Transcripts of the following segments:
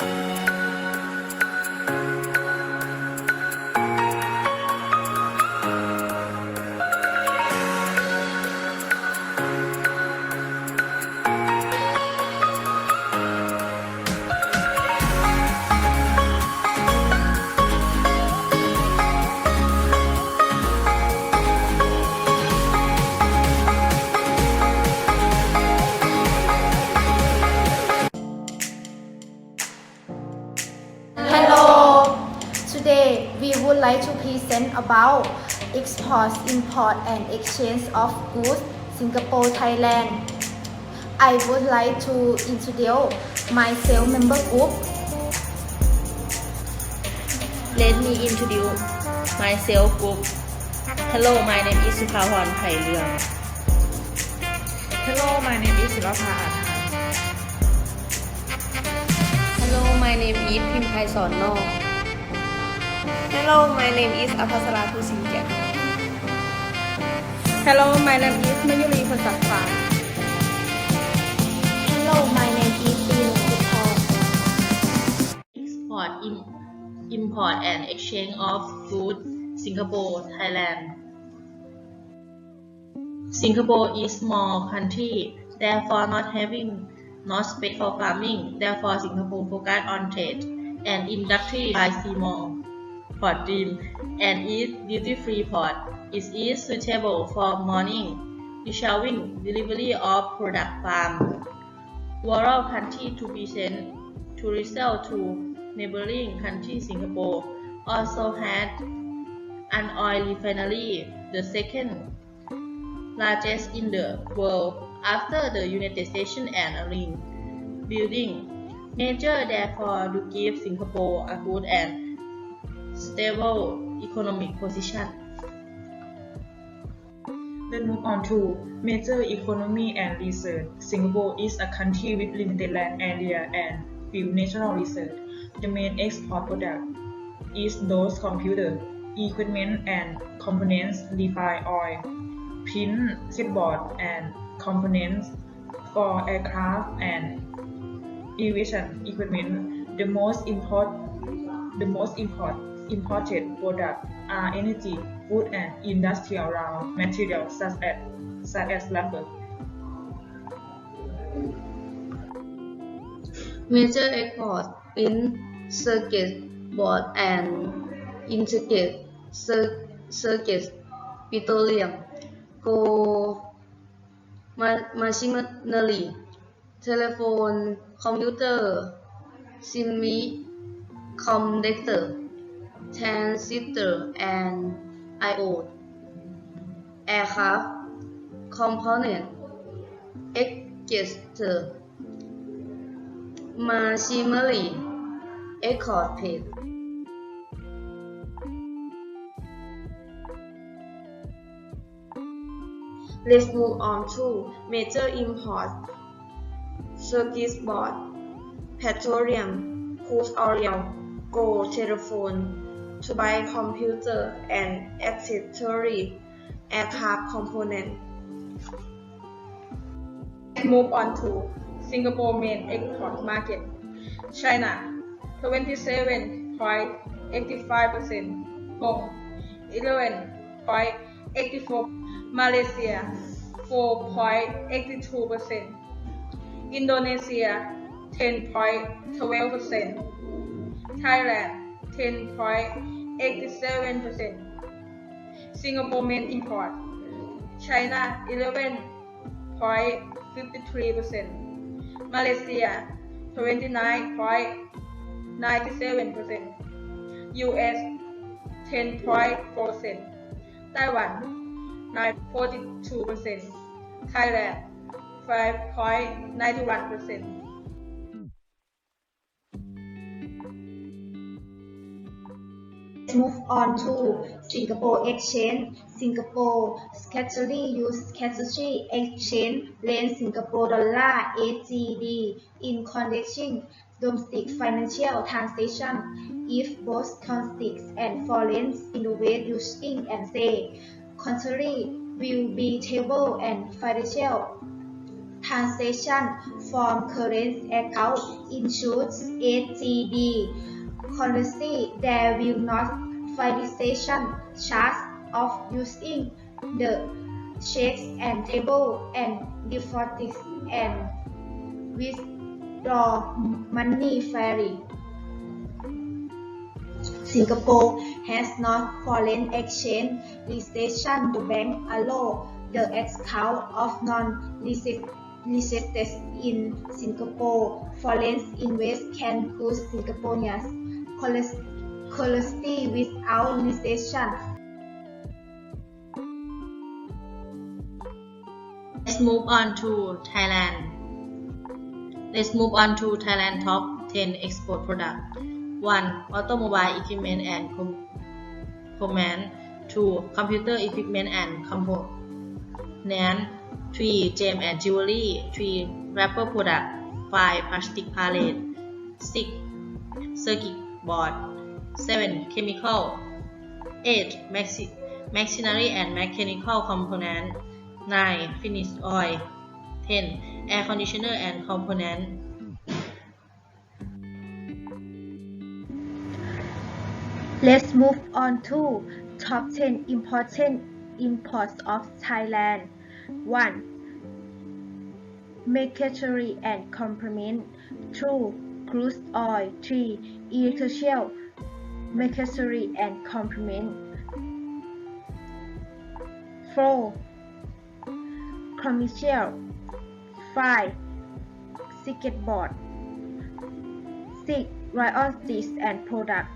Hello. We would like to present about export, import and exchange of goods Singapore Thailand. I would like to introduce myself member group. Let me introduce myself group. Hello, my name is สุภาพรไผ่เรือง Hello my name is ศิลปาอาถรรพ์ Hello, my name is พิม Hello my name is อภัสราภูสิงห์แก่น Hello my name is มยุรีพลศักดิ์ฟ้า Hello, my name is Bin Kupor. Export Im- Import and Exchange of Goods Singapore Thailand Singapore is small country therefore not having not space for farming therefore Singapore focus on trade and industry by Seymour Port Dream and its duty free port is is suitable for morning receiving delivery of product farm. Rural country to be sent to resell to neighboring country Singapore. Also had an oil refinery, the second largest in the world after the United States and a ring building. Major therefore to give Singapore a good and stable economic position. Then move on to major economy and research. Singapore is a country with limited land area and few natural research. The main export product is those computer, equipment and components, refined oil, print, chipboard and components for aircraft and aviation equipment. The most import, the most import, imported products are energy, food and industrial raw materials such as such as rubber. Major export in circuit board and cir- circuit petroleum, gold, ma- machinery, telephone, computer, semiconductor, transistor, and I/O, aircraft, component, exchanger, machinery, paid. Let's move on to major import circuit board petroleum crude oil gold telephone to buy computer and accessory aircraft component. Move on to Singapore main export market. China 27.85% Hong 11.84 Malaysia 4.82% Indonesia 10.12% Thailand 10.87% Singapore main import China 11.53% Malaysia 29.97% US 10.4% Taiwan 9.42%, Thailand 5.91%. Let's move on to Singapore Exchange. Singapore Secretary use Secretary Exchange lend Singapore dollar AGD in conducting domestic financial transaction if both domestic and foreign innovate using and say contrary will be table and financial transaction from current account includes AGD currency. There will not validation charge of using the checks and table and deposit and withdraw money ferry. Singapore has not foreign exchange legislation. The bank allow the account of non-residents in Singapore. Foreign investors can use Singapore's currency without legislation. Let's move on to Thailand. Let's move on to Thailand top 10 export product. 1. Automobile equipment and component. 2. Computer equipment and component. 3. Gem and jewelry. 3. Wrapper product. 5. Plastic palette. 6. Circuit board. 7. Chemical. 8. Maxi- machinery and mechanical component. 9. Finished oil. 10. Air conditioner and component. Let's move on to top 10 important imports of Thailand. 1. Machinery and component. 2. Crude oil. 3. Electrical machinery and complement. 4. Commercial. 5. Circuit board 6. Royalties and product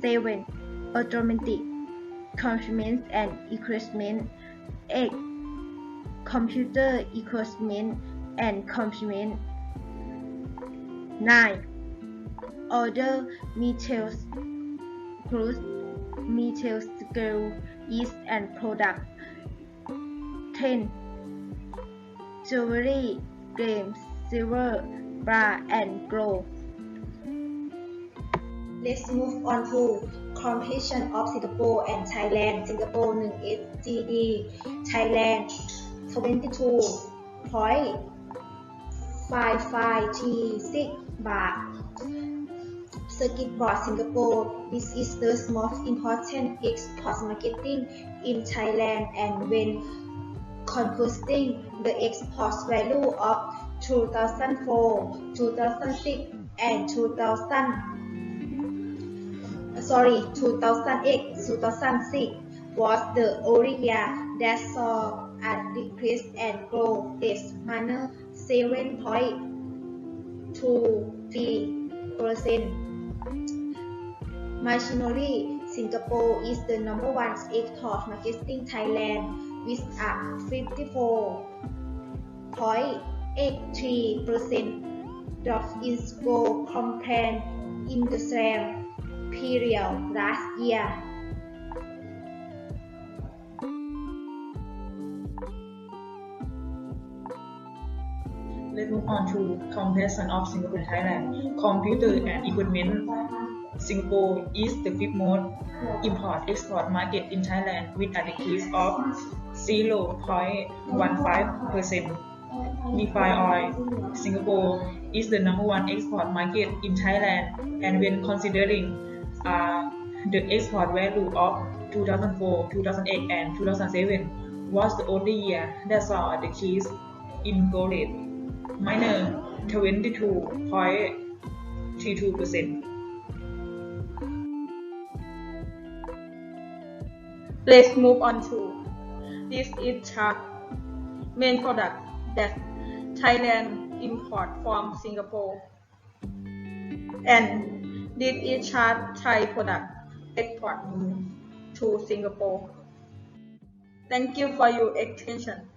7. Automatic components and equipment. 8. Computer equipment and component. 9. Other metals, crude metal scale, yeast and product. 10. Jewelry, games, silver, bar and gold. Let's move on to competition of Singapore and Thailand. Singapore 1 SGD, Thailand 22.556 baht. Circuit Board Singapore. This is the most important export marketing in Thailand and when computing the export value of 2004, 2006 and 2000 sorry 2008 2006 was the year that saw a decrease and growth this manner 7.23 percent. Machinery Singapore is the number one export marketing Thailand with a 54.83 percent drop in scope compared in the same period last year. Move on to comparison of Singapore and Thailand. Computer and equipment. Singapore is the fifth most import-export market in Thailand with a decrease of 0.15%. Refined oil. Singapore is the number one export market in Thailand and when considering uh, the export value of 2004, 2008 and 2007 was the only year that saw a decrease in gold rate, minor 22.32%. Let's move on to this is chart main product that Thailand import from Singapore and this is chart Thai product export to Singapore. Thank you for your attention.